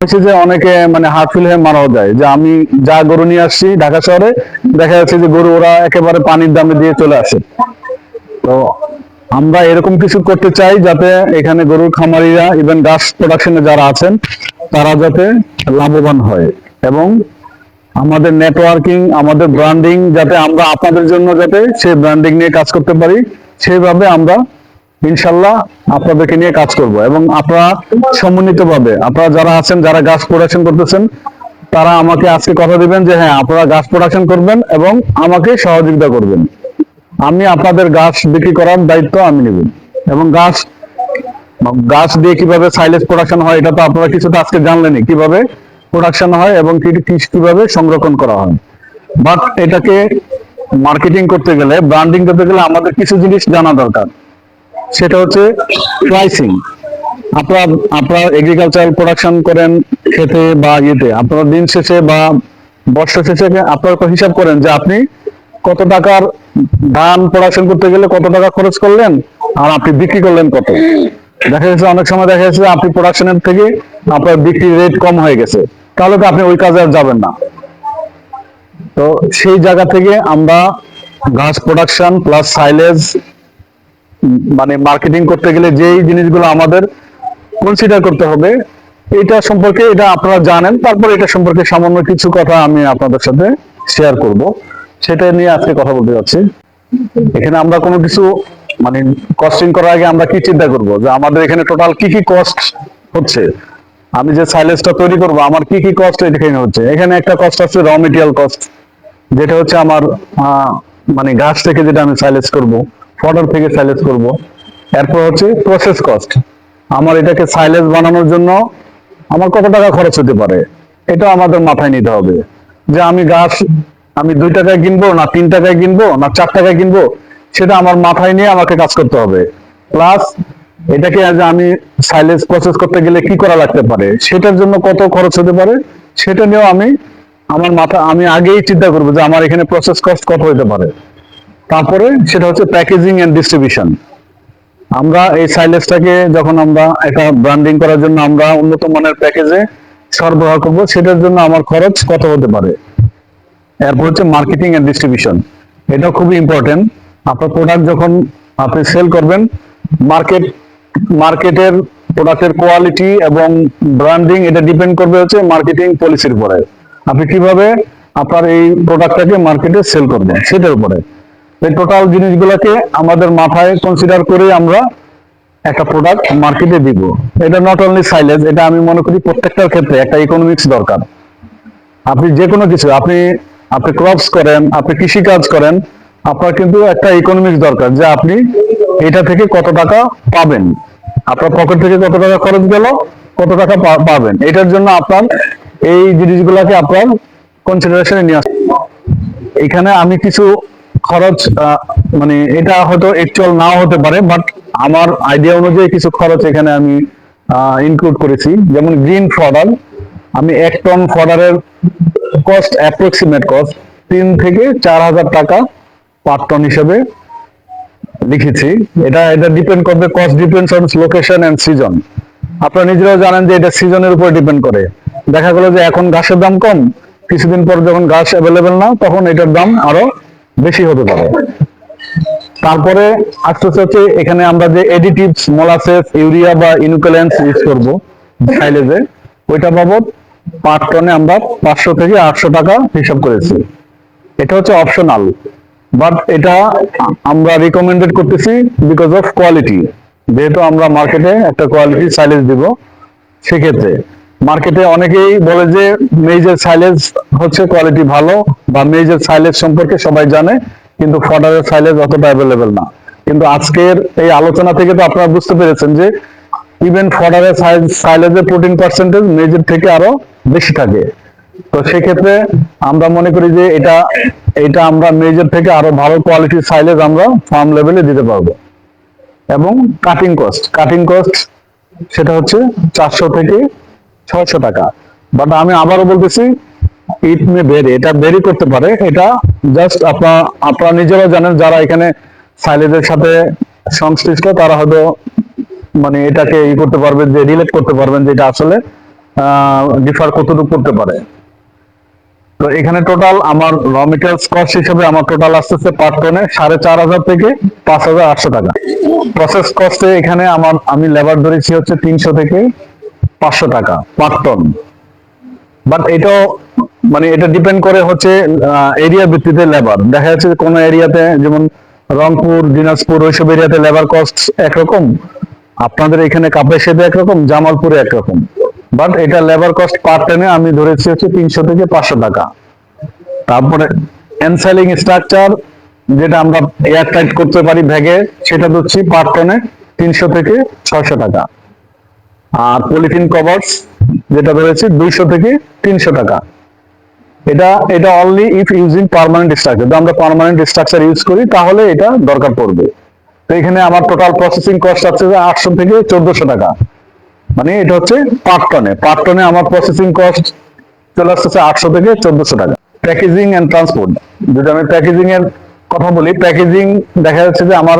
হচ্ছে যে অনেকে মানে হার্ট ফেল হয়ে মারাও যায়। যে আমি যা গরু নিয়ে আসছি ঢাকা শহরে, দেখা যাচ্ছে যে গরু ওরা একেবারে পানির দামে দিয়ে চলে আসে। তো আমরা এরকম কিছু করতে চাই যাতে এখানে গরুর খামারিরা ইভেন গাছ প্রোডাকশনে যারা আছেন, তারা যাতে লাভবান হয়। এবং আমাদের নেটওয়ার্কিং আমাদের ব্র্যান্ডিং যাতে আমরা আপনাদের জন্য যাতে সেই ব্র্যান্ডিং নিয়ে কাজ করতে পারি সেইভাবে আমরা ইনশাল্লাহ আপনাদেরকে নিয়ে কাজ করব এবং আপনারা সমন্বিত ভাবে আপনারা যারা আছেন, যারা গাছ প্রোডাকশন করতেছেন, তারা আমাকে আজকে কথা দিবেন যে হ্যাঁ আপনারা গাছ প্রোডাকশন করবেন এবং আমাকে সহযোগিতা করবেন। আমি আপনাদের গাছ বিক্রি করার দায়িত্ব আমি নেব এবং গাছ গাছ দিয়ে কীভাবে সাইলেজ প্রোডাকশন হয়, এটা তো আপনারা কিছুটা আজকে জানলেনই, কীভাবে প্রোডাকশন হয় এবং কীভাবে সংরক্ষণ করা হয়। বাট এটাকে মার্কেটিং করতে গেলে ব্র্যান্ডিং করতে গেলে আমাদের কিছু জিনিস জানা দরকার। সেটা হচ্ছে প্রাইসিং আপনারা আপনারা এগ্রিকালচারাল প্রোডাকশন করেন খেতে বা ইয়েতে। আপনারা দিন শেষে বা বর্ষ শেষে আপনারা হিসাব করেন যে আপনি কত টাকার ধান প্রোডাকশন করতে গেলে কত টাকা খরচ করলেন আর আপনি বিক্রি করলেন কত। দেখা যাচ্ছে অনেক সময় দেখা যাচ্ছে আপনি প্রোডাকশনের থেকে আপনার বিক্রি রেট কম হয়ে গেছে। তাহলে তো আপনি ওই কাজে আর যাবেন না। তো সেই জায়গা থেকে আমরা ঘাস প্রোডাকশন প্লাস সাইলেজ মানে মার্কেটিং করতে গেলে যেই জিনিসগুলো আমাদের কনসিডার করতে হবে, এটা সম্পর্কে এটা আপনারা জানেন। তারপর এটা সম্পর্কে সামান্য কিছু কথা আমি আপনাদের সাথে শেয়ার করব। সেটা নিয়ে আজকে কথা বলতে যাচ্ছি। এখানে আমরা কোনো কিছু মানে কস্টিং করার আগে আমরা কি চিন্তা করব? যে আমাদের এখানে টোটাল কি কি কস্ট হচ্ছে? আমি যে সাইলেজটা তৈরি করব, আমার কি কি কস্ট এখানে হচ্ছে? এখানে একটা কস্ট আছে র মেটেরিয়াল কস্ট যেটা হচ্ছে আমার মানে গাছ থেকে যেটা আমি সাইলেন্স করব। ফডার থেকে সাইলেজ করব। এরপর হচ্ছে প্রসেস কস্ট আমার এটাকে সাইলেজ বানানোর জন্য আমার কত টাকা খরচ হতে পারে? এটা আমাদের মাথায় নিতে হবে। যে আমি গাছ আমি দুই টাকায় কিনবো না তিন টাকায় কিনবো না চার টাকায় কিনবো, সেটা আমার মাথায় নিয়ে আমাকে কাজ করতে হবে। প্লাস এটাকে যে আমি সাইলেজ প্রসেস করতে গেলে কি করা লাগতে পারে? সেটার জন্য কত খরচ হতে পারে? সেটা নিয়েও আমি, আমার মাথা, আমি আগেই চিন্তা করব যে আমার এখানে প্রসেস কস্ট কত হতে পারে। তারপরে সেটা হচ্ছে প্যাকেজিং এন্ড ডিস্ট্রিবিউশন আমরা এই সাইলেজটাকে যখন আমরা একটা ব্র্যান্ডিং করার জন্য আমরা উন্নত মানের প্যাকেজে সরবরাহ করব, সেটার জন্য আমার খরচ কত হতে পারে? এরপর হচ্ছে মার্কেটিং এন্ড ডিস্ট্রিবিউশন এটা খুবই ইম্পর্টেন্ট আপনার প্রোডাক্ট যখন আপনি সেল করবেন মার্কেট মার্কেটের প্রোডাক্টের কোয়ালিটি এবং ব্র্যান্ডিং এটা ডিপেন্ড করবে হচ্ছে মার্কেটিং পলিসির উপরে। আপনি কীভাবে আপনার এই প্রোডাক্টটাকে মার্কেটে সেল করবেন, সেটার উপরে। এই টোটাল জিনিসগুলোকে আমাদের মাথায় কনসিডার করে আমরা একটা প্রোডাক্ট মার্কেটে দিব। এটা নট অনলি সাইলেজ এটা আমি মনে করি প্রত্যেকটার ক্ষেত্রে একটা ইকোনমিক্স দরকার। আপনি যে কোনো কিছু, আপনি আপনি ক্রপস করেন, আপনি কৃষি কাজ করেন, আপনার কিন্তু একটা ইকোনমিক্স দরকার যে আপনি এটা থেকে কত টাকা পাবেন। আপনার পকেট থেকে কত টাকা খরচ গেল, কত টাকা পাবেন। এটার জন্য আপনার এই জিনিসগুলোকে আপনার কনসিডারেশনে নিয়ে আসতে এখানে আমি কিছু খরচ মানে এটা হয়তো অ্যাকচুয়াল নাও হতে পারে বাট আমার আইডিয়া অনুযায়ী কিছু খরচ এখানে আমি ইনক্লুড করেছি। যেমন গ্রিন ফডার আমি এক টন ফডারের কস্ট অ্যাপ্রক্সিমেট কস্ট তিন থেকে চার হাজার টাকা পার টন হিসেবে লিখেছি। এটা এটা ডিপেন্ড করবে cost depends on location and season আপনারা নিজেরাও জানেন যে এটা সিজনের উপর ডিপেন্ড করে। দেখা গেল যে এখন ঘাসের দাম কম, কিছুদিন পর যখন ঘাস অ্যাভেলেবেল না, তখন এটার দাম আরও বেশি হতে পারে। তারপরে আস্তে আস্তে হচ্ছে এখানে আমরা যে এডিটিভস মোলাসেস ইউরিয়া বা ইনুকুলেন্স ইউজ করব সাইলেজে ওইটা বাবদ পার টনে আমরা পাঁচশো থেকে আটশো টাকা হিসাব করেছি। এটা হচ্ছে অপশনাল বাট এটা আমরা রিকমেন্ডেড করতেছি বিকজ অফ কোয়ালিটি যেহেতু আমরা মার্কেটে একটা কোয়ালিটি সাইলেজ দিব, সেক্ষেত্রে। মার্কেটে অনেকেই বলে যে মেজর সাইলেজ হচ্ছে কোয়ালিটি ভালো বা মেজর সাইলেজ সম্পর্কে সবাই জানে, কিন্তু ফডারের সাইলেজ অতটা অ্যাভেলেবেল না। কিন্তু আজকের এই আলোচনা থেকে তো আপনারা বুঝতে পেরেছেন যে ইভেন ফডারের সাইলেজের প্রোটিন পার্সেন্টেজ মেজর থেকে আরও বেশি থাকে। তো সেক্ষেত্রে আমরা মনে করি যে, এটা এটা আমরা মেজর থেকে আরও ভালো কোয়ালিটির সাইলেজ আমরা ফার্ম লেভেলে দিতে পারব। এবং কাটিং কস্ট কাটিং কস্ট সেটা হচ্ছে চারশো থেকে ছয়শো টাকা। বাট আমি আবারও বলতেছি ইট মে ভেরি এটা ভেরি করতে পারে। এটা জাস্ট আপনার আপনারা নিজেরাও জানেন, যারা এখানে সাইলেজের সাথে সংশ্লিষ্ট, তারা হয়তো মানে এটাকে ই করতে পারবেন যে রিলেট করতে পারবেন যে এটা আসলে ডিফার কতটুকু করতে পারে। তো এখানে টোটাল আমার র মেটেরিয়ালস কস্ট হিসেবে আমার টোটাল আসতেছে পার টনে সাড়ে চার হাজার থেকে পাঁচ হাজার আটশো টাকা। প্রসেস কস্টে এখানে আমার আমি লেবার ধরেছি হচ্ছে তিনশো থেকে পাঁচশো টাকা পার টন বাট এটাও মানে এটা ডিপেন্ড করে হচ্ছে এরিয়া ভিত্তিতে লেবার দেখা যাচ্ছে কোন এরিয়াতে যেমন রংপুর, দিনাজপুর, ওইসব এরিয়াতে লেবার কস্ট একরকম। আপনাদের এখানে কাপড়ের কাপাসিয়াতে একরকম, জামালপুরে একরকম। বাট এটা লেবার কস্ট পার টেনে আমি ধরেছি হচ্ছে তিনশো থেকে পাঁচশো টাকা। তারপরে এনসেলিং স্ট্রাকচার যেটা আমরা এয়ার টাইট করতে পারি ব্যাগে, সেটা দিচ্ছি পার টনে তিনশো থেকে ছয়শো টাকা। আর পলিথিন কভার্স যেটা ধরেছি দুইশো থেকে তিনশো টাকা। এটা এটা only if using permanent structure আমরা পার্মানেন্ট স্ট্রাকচার ইউজ করি, তাহলে এটা দরকার পড়বে। তো এখানে আমার টোটাল প্রসেসিং কস্ট আছে আটশো থেকে চোদ্দশো টাকা। মানে এটা হচ্ছে পার টনে। পার টনে আমার প্রসেসিং কস্ট চলে আসতেছে আটশো থেকে চোদ্দশো টাকা। প্যাকেজিং এন্ড ট্রান্সপোর্ট যদি আমি প্যাকেজিং এর কথা বলি প্যাকেজিং দেখা যাচ্ছে যে আমার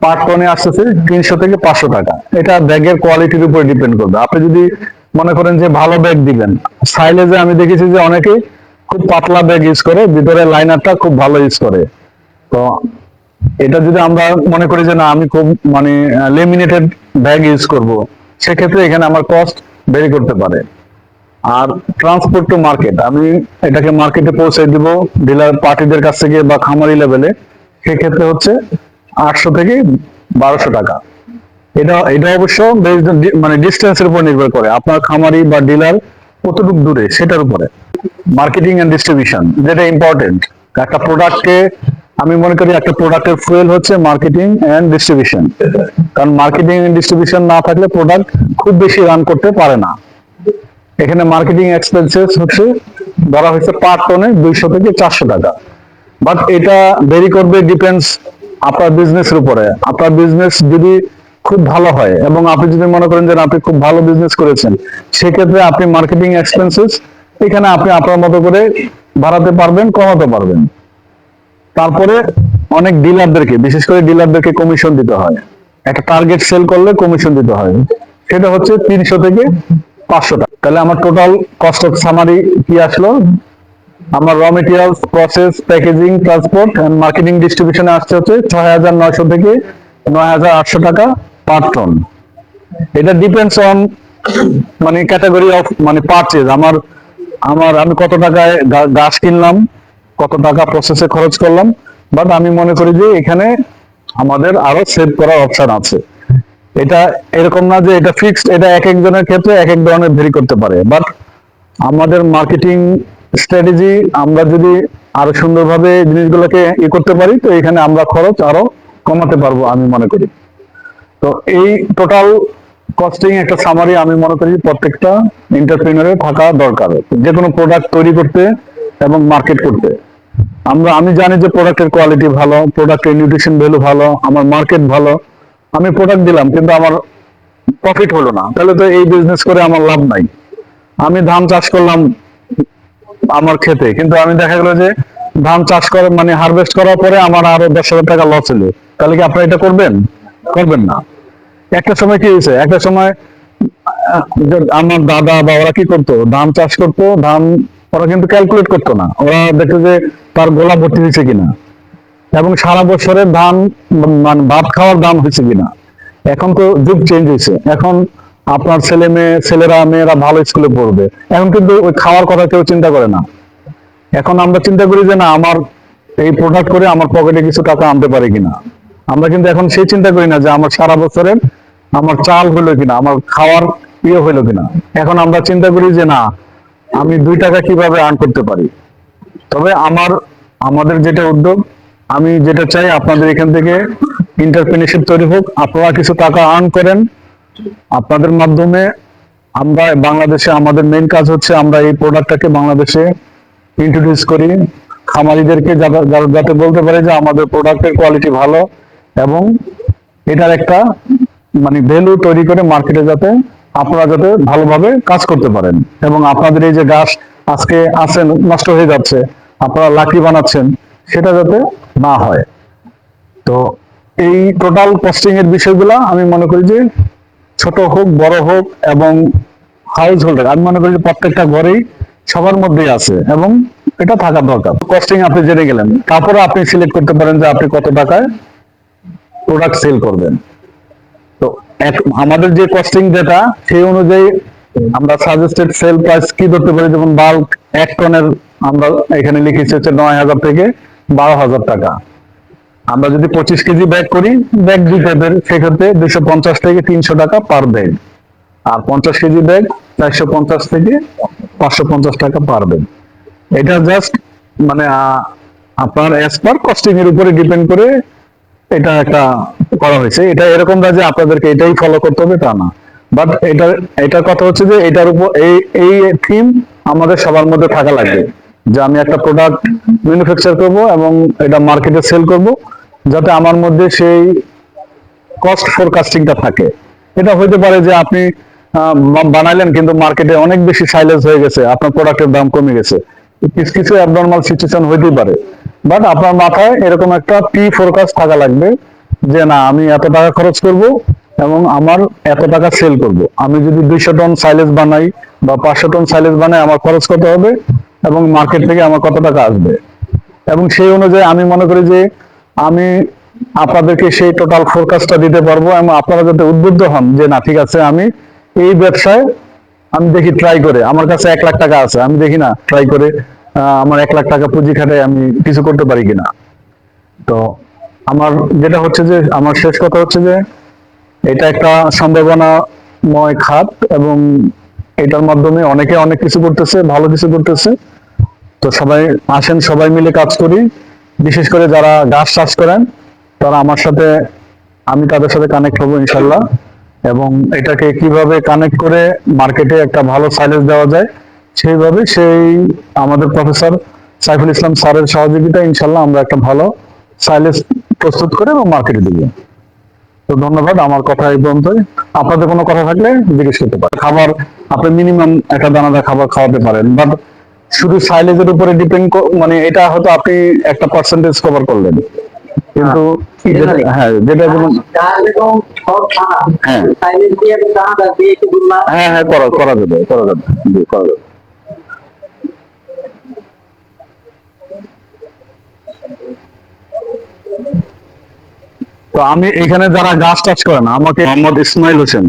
পার টনে আসতেছে তিনশো থেকে পাঁচশো টাকা। এটা ব্যাগের কোয়ালিটির উপর ডিপেন্ড করবে। আপনি যদি মনে করেন যে ভালো ব্যাগ দিবেন সাইলেজে আমি দেখেছি যে অনেকে খুব পাতলা ব্যাগ ইউজ করে, ভিতরে লাইনারটা খুব ভালো ইউজ করে। তো এটা যদি আমরা মনে করি যে না, আমি খুব মানে লেমিনেটেড ব্যাগ ইউজ করব, সেক্ষেত্রে এখানে আমার কস্ট ভেরি করতে পারে। আর ট্রান্সপোর্ট টু মার্কেট আমি এটাকে মার্কেটে পৌঁছে দিব ডিলার পার্টিদের কাছ থেকে বা খামারি লেভেলে সেক্ষেত্রে হচ্ছে আটশো থেকে বারোশো টাকা। এটা এটা অবশ্য মানে ডিস্টেন্সের উপর নির্ভর করে। আপনার খামারি বা ডিলার কতটুকু দূরে, সেটার উপরে। মার্কেটিং এন্ড ডিস্ট্রিবিউশন যেটা ইম্পর্টেন্ট একটা প্রোডাক্টকে আমি মনে করি একটা প্রোডাক্টের ফুয়েল হচ্ছে মার্কেটিং এন্ড ডিস্ট্রিবিউশন কারণ মার্কেটিং এন্ড ডিস্ট্রিবিউশন না থাকলে প্রোডাক্ট খুব বেশি রান করতে পারে না। এখানে মার্কেটিং এক্সপেন্সেস হচ্ছে, ধরা হয়েছে পার টনে দুইশো থেকে চারশো টাকা। বাট এটা ভেরি করবে ডিপেন্ডস আপনার বিজনেসের উপরে। আপনার বিজনেস যদি খুব ভালো হয়, এবং আপনি যদি মনে করেন যে আপনি খুব ভালো বিজনেস করেছেন, সেক্ষেত্রে আপনি মার্কেটিং এক্সপেন্সেস এখানে আপনি আপনার মতো করে বাড়াতে পারবেন, কমাতে পারবেন। তারপরে অনেক ডিলারদেরকে বিশেষ করে ডিলারদেরকে কমিশন দিতে হয়। একটা টার্গেট সেল করলে কমিশন দিতে হয়। সেটা হচ্ছে তিনশো থেকে পাঁচশো টাকা। তাহলে আমার টোটাল কস্ট অফ সামারি কি আসলো? আমার raw materials process packaging transport marketing ডিস্ট্রিবিউশনে আসছে হচ্ছে ছয় হাজার নয়শো থেকে নয় হাজার আটশো টাকা পার টন এটা ডিপেন্ডস অন মানে ক্যাটাগরি অফ মানে পারচেজ আমার আমার, আমি কত টাকায় গাছ কিনলাম, কত টাকা প্রসেসে খরচ করলাম বাট আমি মনে করি যে এখানে আমাদের আরও সেভ করার অপশন আছে। এটা এরকম না যে এটা ফিক্সড এটা এক একজনের ক্ষেত্রে এক এক ধরনের ভেরি করতে পারে বাট আমাদের মার্কেটিং স্ট্র্যাটেজি আমরা যদি আরও সুন্দরভাবে জিনিসগুলোকে ই করতে পারি, তো এখানে আমরা খরচ আরও কমাতে পারব আমি মনে করি। তো এই টোটাল কস্টিং একটা সামারি আমি মনে করি প্রত্যেকটা এন্টারপ্রিনারে থাকা দরকার। যে কোনো প্রোডাক্ট তৈরি করতে এবং মার্কেট করতে। আমরা, আমি জানি যে প্রোডাক্টের কোয়ালিটি ভালো প্রোডাক্টের নিউট্রিশন ভ্যালু ভালো, আমার মার্কেট ভালো। আমি প্রোডাক্ট দিলাম, কিন্তু আমার প্রফিট হলো না। তাহলে তো এই বিজনেস করে আমার লাভ নাই। আমি ধান চাষ করলাম আমার খেতে। কিন্তু আমি দেখা গেল যে ধান চাষ করে মানে হারভেস্ট করার পরে আমার আরও দশ হাজার টাকা লস হলো। তাহলে কি আপনারা এটা করবেন? করবেন না। একটা সময় কি হয়েছে? একটা সময় আমার দাদা বা ওরা কি করতো? ধান চাষ করতো, ধান ওরা কিন্তু ক্যালকুলেট করতো না। ওরা দেখতো যে তার গোলা ভর্তি হয়েছে কিনা। এবং সারা বছরের ধান মানে ভাত খাওয়ার দাম হয়েছে কিনা। এখন তো যুগ চেঞ্জ হয়েছে। এখন আপনার ছেলে মেয়ে, ছেলেরা, মেয়েরা ভালো স্কুলে পড়বে। এখন কিন্তু ওই খাওয়ার কথা কেউ চিন্তা করে না। এখন আমরা চিন্তা করি যে না, আমার এই প্রোডাক্ট করে আমার পকেটে কিছু টাকা আনতে পারে কিনা। আমরা কিন্তু এখন সেই চিন্তা করি না যে আমার সারা বছরের আমার চাল হলো কিনা, আমার খাওয়ার ইয়ে হলো কিনা। এখন আমরা চিন্তা করি যে না, আমি দুই টাকা কীভাবে আর্ন করতে পারি? তবে আমার, আমাদের যেটা উদ্যোগ, আমি যেটা চাই, আপনাদের এখান থেকে ইন্টারপ্রিনারশিপ তৈরি হোক, আপনারা কিছু টাকা আর্ন করেন। আপনাদের মাধ্যমে আমরা বাংলাদেশে, আমাদের মেইন কাজ হচ্ছে আমরা এই প্রোডাক্টটাকে বাংলাদেশে ইন্ট্রোডিউস করি। খামারিদেরকে যাতে বলতে পারে যে আমাদের প্রোডাক্টের কোয়ালিটি ভালো এবং এটার একটা মানে ভ্যালু তৈরি করে মার্কেটে যাতে আপনারা যাতে ভালোভাবে কাজ করতে পারেন। এবং আপনাদের এই যে গাছ আজকে আছে নষ্ট হয়ে যাচ্ছে, আপনারা লাকড়ি বানাচ্ছেন, সেটা যাতে না হয়। তো এই টোটাল কস্টিং এর বিষয়গুলা আমি মনে করি যে ছোট হোক, বড় হোক এবং হাউস হোল্ডার আমি মনে করি প্রত্যেকটা ঘরেই সবার মধ্যেই আছে এবং এটা থাকা দরকার। কস্টিং আপনি জেনে গেলেন। তারপরে আপনি সিলেক্ট করতে পারেন যে আপনি কত টাকায় প্রোডাক্ট সেল করবেন। তো আমাদের যে কস্টিং যেটা, সেই অনুযায়ী আমরা সাজেস্টেড সেল প্রাইস কি ধরতে পারি? যেমন বাল্ক এক টনের আমরা এখানে লিখেছি হচ্ছে নয় হাজার থেকে বারো হাজার টাকা। আমরা যদি পঁচিশ কেজি ব্যাগ করি ব্যাগ সেক্ষেত্রে দুশো পঞ্চাশ থেকে তিনশো টাকা পার ব্যাগ আর পঞ্চাশ কেজি ব্যাগ চারশো পঞ্চাশ থেকে পাঁচশো পঞ্চাশ টাকা পার ব্যাগ এটা জাস্ট মানে আপনার অ্যাজ পার কস্টিং এর উপরে ডিপেন্ড করে এটা একটা করা হয়েছে। এটা এরকম না যে আপনাদেরকে এটাই ফলো করতে হবে, তা না। বাট এটা, এটার কথা হচ্ছে যে এটার উপর, এই এই থিম আমাদের সবার মধ্যে থাকা লাগবে। যে আমি একটা প্রোডাক্ট ম্যানুফ্যাকচার করব এবং এটা মার্কেটে সেল করব। যাতে আমার মধ্যে সেই কস্ট ফোরকাস্টিংটা থাকে। এটা হইতে পারে যে আপনি বানাইলেন কিন্তু মার্কেটে অনেক বেশি সাইলেন্স হয়ে গেছে, আপনার প্রোডাক্টের দাম কমে গেছে। কিছু কিছু অ্যাবনর্মাল সিচুয়েশন হইতেই পারে। বাট আপনার মাথায় এরকম একটা পি ফোরকাস্ট থাকা লাগবে যে না, আমি এত টাকা খরচ করব এবং আমার এত টাকা সেল করব। আমি যদি দুইশো টন সাইলেজ বানাই বা পাঁচশো টন সাইলেজ বানাই, আমার খরচ কত হবে এবং মার্কেট থেকে আমার কত টাকা আসবে? এবং সেই অনুযায়ী আমি মনে করি যে আমি আপনাদেরকে সেই টোটাল ফোরকাস্টটা দিতে পারব এবং আপনারা যাতে উদ্বুদ্ধ হন যে না, ঠিক আছে, আমি এই ব্যবসায় আমি দেখি ট্রাই করে। আমার কাছে এক লাখ টাকা আছে, আমি দেখি না ট্রাই করে আমার এক লাখ টাকা পুঁজি খাটায় আমি কিছু করতে পারি কিনা। তো আমার যেটা হচ্ছে যে, আমার শেষ কথা হচ্ছে যে, এটা একটা সম্ভাবনাময় খাত এবং এটার মাধ্যমে অনেকে অনেক কিছু করতেছে, ভালো কিছু করতেছে। তো সবাই আসেন, সবাই মিলে কাজ করি। বিশেষ করে যারা গাছ চাষ করেন, তারা আমার সাথে, আমি তাদের সাথে কানেক্ট হব ইনশাল্লাহ এবং এটাকে কীভাবে কানেক্ট করে মার্কেটে একটা ভালো সাইলেজ দেওয়া যায়, সেইভাবে সেই আমাদের প্রফেসর সাইফুল ইসলাম স্যারের সহযোগিতা ইনশাল্লাহ আমরা একটা ভালো সাইলেজ প্রস্তুত করে এবং মার্কেটে দিব তো ধন্যবাদ, আমার কথা এই পর্যন্তই। আপনাদের কোনো কথা থাকলে জিজ্ঞেস করতে পারেন। খাবার, আপনি মিনিমাম একটা দানাদার খাবার খাওয়াতে পারেন। বাট শুধু সাইলেজের উপরে ডিপেন্ড মানে এটা হয়তো আপনি একটা পার্সেন্টেজ কভার করলেন। কিন্তু হ্যাঁ যেটা যেমন হ্যাঁ। হ্যাঁ হ্যাঁ করা করা যাবে করা যাবে জি, করা যাবে। তো আমি এখানে যারা গাছ টাছ করেন আমাকে মোহাম্মদ ইসমাইল হোসেন।